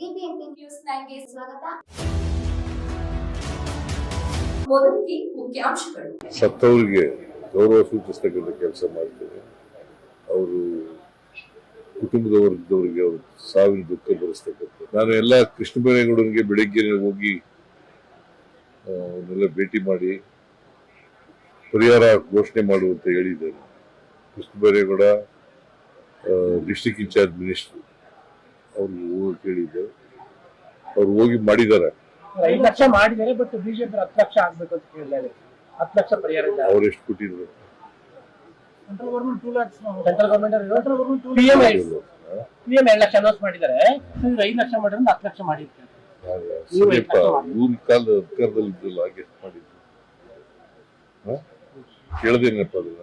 News ಸ್ವಾಗತ. ಮೊದಲಿಗೆ ಮುಖ್ಯಾಂಶಗಳು. ಸತ್ತವರಿಗೆ ಗೌರವ ಸೂಚಿಸ್ತಕ್ಕಂಥ ಕೆಲಸ ಮಾಡ್ತೇವೆ. ಅವರು ಕುಟುಂಬದ ವರ್ಗದವರಿಗೆ ಅವರು ಸಾವಿನ ದುಃಖ ಬರೆಸ್ತಕ್ಕಂಥ ನಾನು ಎಲ್ಲ ಕೃಷ್ಣ ಬೈರೇಗೌಡನಿಗೆ ಬೆಳಿಗ್ಗೆ ಹೋಗಿ ಅವನ್ನೆಲ್ಲ ಭೇಟಿ ಮಾಡಿ ಪರಿಹಾರ ಘೋಷಣೆ ಮಾಡುವಂತ ಹೇಳಿದ್ದೇನೆ. Krishna Byregowda district incharge minister. ಅವ್ರಿಗೆ ಹೋಗಿ ಹೇಳಿದ್ದೆ ಅವ್ರು ಹೋಗಿ ಮಾಡಿದ್ದಾರೆ. ಐದು ಲಕ್ಷ ಮಾಡಿದ್ದಾರೆ ಬಟ್ ಬಿಜೆಪಿ ಹತ್ತು ಲಕ್ಷ ಆಗ್ಬೇಕು ಅಂತ ಹತ್ತು ಲಕ್ಷ ಪರಿಹಾರ ಇಲ್ಲ. ಅವ್ರು ಎಷ್ಟು ಕೊಟ್ಟಿದ್ರು? Central government two lakhs central government P M P M ಎರಡು ಲಕ್ಷ ಅನೌನ್ಸ್ ಮಾಡಿದ್ದಾರೆ. ಇವ್ರು ಐದು ಲಕ್ಷ ಮಾಡಿದ್ರೆ ಹತ್ತು ಲಕ್ಷ ಮಾಡಿರ್ತಾರೆ ಸರಿಯಪ್ಪ ಇವ್ರ ಕಾಲದ ಅಧಿಕಾರದಲ್ಲಿ ಇದ್ರಲ್ಲ ಹಾಗೆ ಎಷ್ಟು ಮಾಡಿದ್ರು? ಹ? ಕೇಳ್ದೇನಪ್ಪ ಅದನ್ನ?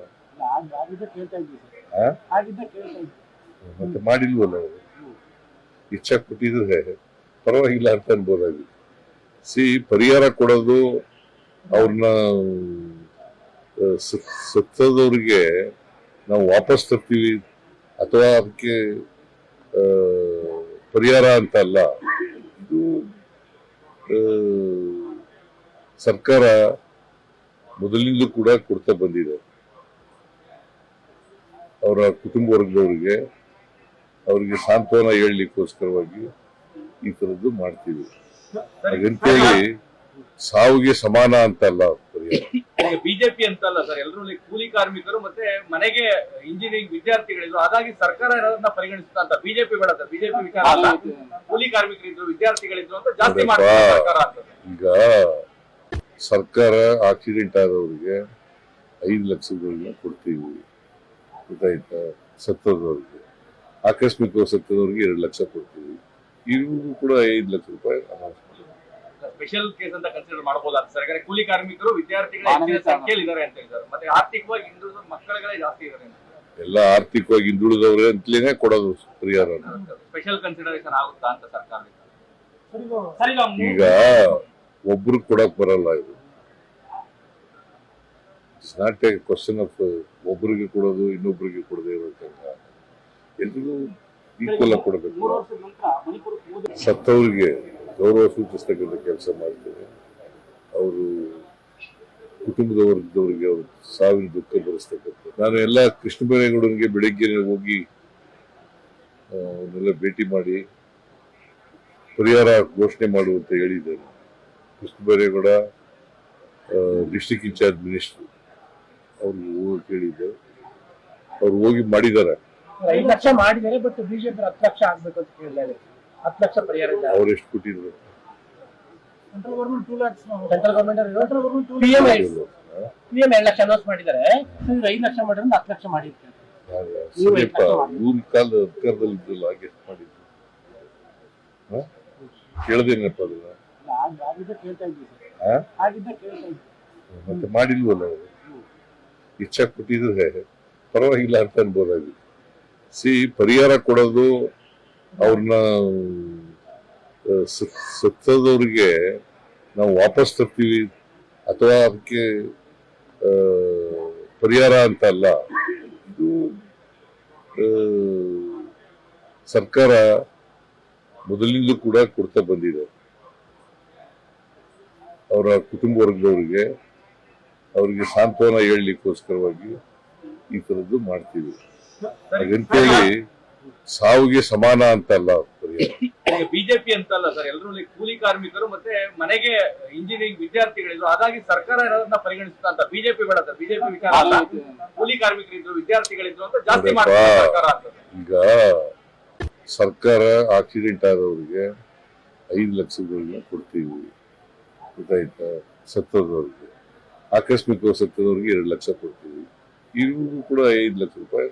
ಮತ್ತೆ ಮಾಡಿಲ್ವಲ್ಲ ಅವರು? ಇಚ್ಛಾ ಕೊಟ್ಟಿದ್ರೆ ಪರವಾಗಿಲ್ಲ ಅಂತ ಅನ್ಬೋದಾಗಿ ಸಿ, ಪರಿಹಾರ ಕೊಡೋದು ಅವ್ರನ್ನ ಸತ್ತದವ್ರಿಗೆ ನಾವು ವಾಪಸ್ ತರ್ತೀವಿ ಅಥವಾ ಅದಕ್ಕೆ ಪರಿಹಾರ ಅಂತ ಅಲ್ಲ. ಇದು ಸರ್ಕಾರ ಮೊದಲಿಂದ ಕೂಡ ಕೊಡ್ತಾ ಬಂದಿದೆ. ಅವರ ಕುಟುಂಬ ವರ್ಗದವರಿಗೆ. ಅವರಿಗೆ ಸಾಂತ್ವನ ಹೇಳಲಿಕ್ಕೋಸ್ಕರವಾಗಿ ಈ ತರದ್ದು ಮಾಡ್ತೀವಿ. ಹಾಗಂತೇಳಿ ಸಾವಿಗೆ ಸಮಾನ ಅಂತಲ್ಲ ಬಿಜೆಪಿ ಅಂತಲ್ಲ ಸರ್. ಎಲ್ಲರೂ ಕೂಲಿ ಕಾರ್ಮಿಕರು ಮತ್ತೆ ಮನೆಗೆ ಇಂಜಿನಿಯರಿಂಗ್ ವಿದ್ಯಾರ್ಥಿಗಳಿದ್ರು. ಹಾಗಾಗಿ ಸರ್ಕಾರ ಇರೋದನ್ನ ಪರಿಗಣಿಸ್ತಾ ಅಂತ. ಬಿಜೆಪಿ ಬೇಡ ಸರ್. ಬಿಜೆಪಿ ವಿಚಾರ ಅಲ್ಲ. ಕೂಲಿ ಕಾರ್ಮಿಕರಿದ್ರು ವಿದ್ಯಾರ್ಥಿಗಳಿದ್ರು ಅಂತ ಜಾಸ್ತಿ ಸರ್ಕಾರ ಅಂತ. ಈಗ ಸರ್ಕಾರ ಆಕ್ಸಿಡೆಂಟ್ ಆದವರಿಗೆ ಐದು ಲಕ್ಷಗಳನ್ನ ಕೊಡ್ತೀವಿ. ಗೊತ್ತಾಯ್ತಾ? ಸತ್ತದವ್ರಿಗೆ. ಆಕಸ್ಮಿಕ ವಸತಿಯವರಿಗೆ ಎರಡು ಲಕ್ಷ ಕೊಡ್ತೀವಿ. ಇವ್ರಿಗೂ ಕೂಡ ಐದು ಲಕ್ಷ ರೂಪಾಯಿ ಅನೌನ್ಸ್ ಮಾಡಿದ್ದೀವಿ ಸ್ಪೆಷಲ್ ಕೇಸ್ ಅಂತ ಕನ್ಸಿಡರ್ ಮಾಡಬಹುದಾದ ಸರ್ ಯಾಕಂದ್ರೆ ಕೂಲಿ ಕಾರ್ಮಿಕರು ವಿದ್ಯಾರ್ಥಿಗಳ ಹೆಚ್ಚಿನ ಸಂಖ್ಯೆಯಲ್ಲಿ ಇದ್ದಾರೆ ಅಂತ ಹೇಳಿದ್ದಾರೆ. ಮತ್ತೆ ಆರ್ಥಿಕವಾಗಿ ಹಿಂದುಳಿದ ಮಕ್ಕಳುಗಳೇ ಜಾಸ್ತಿ ಇದ್ದಾರೆ ಎಲ್ಲ ಆರ್ಥಿಕವಾಗಿ ಹಿಂದುಳಿದವರೇ ಅಂತಲೇ ಕೊಡೋದು ಪರಿಹಾರ ಸ್ಪೆಷಲ್ ಕನ್ಸಿಡರೇಷನ್ ಆಗುತ್ತಾ ಅಂತ ಸರ್ಕಾರದಿಂದ? ಸರ್ ಇದು ಈಗ ಒಬ್ರು ಕೊಡಕ್ ಬರಲ್ಲ ಇದು. It's not a question of ಒಬ್ರಿಗೆ ಕೊಡೋದು ಇನ್ನೊಬ್ರಿಗೆ ಕೊಡದೆ. ಎಲ್ರಿಗೂ ಈಕ್ವಲ್ ಆಗಿ ಕೊಡಬೇಕು. ಸತ್ತವರಿಗೆ ಗೌರವ ಸೂಚಿಸ್ತಕ್ಕಂಥ ಕೆಲಸ ಮಾಡ್ತೇವೆ. ಅವರು ಕುಟುಂಬದ ವರ್ಗದವರಿಗೆ ಅವರು ಸಾವಿನ ದುಃಖ ಬರೆಸ್ತಕ್ಕಂಥ ನಾನು ಎಲ್ಲ ಕೃಷ್ಣ ಬೈರೇಗೌಡನಿಗೆ ಬೆಳಿಗ್ಗೆ ಹೋಗಿ ಅವನ್ನೆಲ್ಲ ಭೇಟಿ ಮಾಡಿ ಪರಿಹಾರ ಘೋಷಣೆ ಮಾಡುವಂತ ಹೇಳಿದ್ದೇನೆ. Krishna Byregowda district incharge minister. ಅವ್ರಿಗೆ ಹೋಗಿ ಕೇಳಿದ್ದೆ ಅವ್ರು ಹೋಗಿ ಮಾಡಿದ್ದಾರೆ. ಐದು ಲಕ್ಷ ಮಾಡಿದ್ದಾರೆ ಬಟ್ ಬಿಜೆಪಿ ಹತ್ತು ಲಕ್ಷ ಆಗ್ಬೇಕು ಅಂತ ಕೇಳಿದ್ದಾರೆ ಹತ್ತು ಲಕ್ಷ ಪರಿಹಾರ ಇಲ್ಲ ಅವ್ರು ಎಷ್ಟು ಕೊಟ್ಟಿದ್ರು? Central government two lakhs central government P M P M ಎರಡು ಲಕ್ಷ ಅನೌನ್ಸ್ ಮಾಡಿದ್ದಾರೆ. ಐದು ಲಕ್ಷ ಮಾಡಿದ್ರೆ ಹತ್ತು ಲಕ್ಷ ಅಧಿಕಾರದಲ್ಲಿ ಹಾಗೆ ಎಷ್ಟು ಮಾಡಿದ್ರು? ಹ? ಕೇಳ್ದೇನಪ್ಪ ಅದನ್ನ ಮತ್ತೆ ಮಾಡಿಲ್ವಲ್ಲ ಅವರು? ಇಚ್ಛಾ ಕೊಟ್ಟಿದ್ರೆ ಪರವಾಗಿಲ್ಲ ಅಂತ ಅನ್ಬೋದಾಗಿ ಸಿ ಪರಿಹಾರ ಕೊಡೋದು ಅವ್ರನ್ನ ಸತ್ತದವ್ರಿಗೆ ನಾವು ವಾಪಸ್ ತರ್ತೀವಿ ಅಥವಾ ಅದಕ್ಕೆ ಪರಿಹಾರ ಅಂತ ಅಲ್ಲ. ಇದು ಸರ್ಕಾರ ಮೊದಲಿಂದ ಕೂಡ ಕೊಡ್ತಾ ಬಂದಿದೆ. ಅವರ ಕುಟುಂಬ ವರ್ಗದವರಿಗೆ ಅವರಿಗೆ ಸಾಂತ್ವನ ಹೇಳಲಿಕ್ಕೋಸ್ಕರವಾಗಿ ಈ ಥರದ್ದು ಮಾಡ್ತೀವಿ. ಹಾಗಂತೇಳಿ ಸಾವಿಗೆ ಸಮಾನ ಅಂತಲ್ಲ ಅಲ್ಲ ಈಗ ಬಿಜೆಪಿ ಅಂತಲ್ಲ ಸರ್ ಎಲ್ಲರೂ ಕೂಲಿ ಕಾರ್ಮಿಕರು ಮತ್ತೆ ಮನೆಗೆ ಇಂಜಿನಿಯರಿಂಗ್ ವಿದ್ಯಾರ್ಥಿಗಳಿದ್ರು. ಹಾಗಾಗಿ ಸರ್ಕಾರ ಇರೋದನ್ನ ಪರಿಗಣಿಸ್ತಾ ಅಂತ. ಬಿಜೆಪಿ ಬೇಡ ಸರ್ ಬಿಜೆಪಿ ವಿಚಾರ ಅಲ್ಲ. ಕೂಲಿ ಕಾರ್ಮಿಕರಿದ್ರು ವಿದ್ಯಾರ್ಥಿಗಳಿದ್ರು ಅಂತ ಜಾಸ್ತಿ ಮಾಡ್ತಾರೆ ಸರ್ಕಾರ ಅಂತ. ಈಗ ಸರ್ಕಾರ ಆಕ್ಸಿಡೆಂಟ್ ಆದವರಿಗೆ ಐದು ಲಕ್ಷಗಳನ್ನ ಕೊಡ್ತೀವಿ. ಗೊತ್ತಾಯ್ತಾ? ಸತ್ತದವ್ರಿಗೆ. ಆಕಸ್ಮಿಕವಾಗಿ ಸತ್ತದವ್ರಿಗೆ ಎರಡು ಲಕ್ಷ ಕೊಡ್ತೀವಿ. ಇವ್ರಿಗೂ ಕೂಡ ಐದು ಲಕ್ಷ ರೂಪಾಯಿ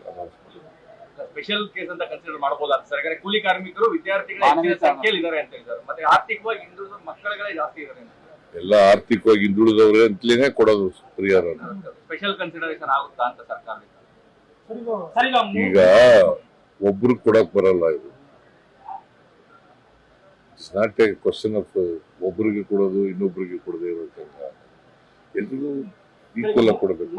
ಸ್ಪೆಷಲ್ ಕೇಸ್ ಅಂತ ಕನ್ಸಿಡರ್ ಮಾಡಬಹುದಾದ ಸರ್? ಯಾಕಂದ್ರೆ ಕೂಲಿ ಕಾರ್ಮಿಕರು ವಿದ್ಯಾರ್ಥಿಗಳ ಹೆಚ್ಚಿನ ಸಂಖ್ಯೆಯಲ್ಲಿ ಇದ್ದಾರೆ ಅಂತ ಹೇಳಿದ್ದಾರೆ. ಮತ್ತೆ ಆರ್ಥಿಕವಾಗಿ ಹಿಂದುಳಿದ ಮಕ್ಕಳುಗಳೇ ಜಾಸ್ತಿ ಇದ್ದಾರೆ ಎಲ್ಲ ಆರ್ಥಿಕವಾಗಿ ಹಿಂದುಳಿದವ್ರೆ ಅಂತಲೇ ಕೊಡೋದು ಪರಿಹಾರ. ಸ್ಪೆಷಲ್ ಕನ್ಸಿಡರೇಷನ್ ಆಗುತ್ತಾ ಅಂತ ಸರ್ಕಾರದಿಂದ? ಈಗ ಒಬ್ರು ಕೊಡಕ್ ಬರಲ್ಲ ಇದು. It's not a question of ಒಬ್ರಿಗೆ ಕೊಡೋದು ಇನ್ನೊಬ್ರಿಗೆ ಕೊಡದೆ ಇರೋದ್ರಿಂದ. ಎಲ್ರಿಗೂ ಈಕ್ವಲ್ ಆಗಿ ಕೊಡಬೇಕು.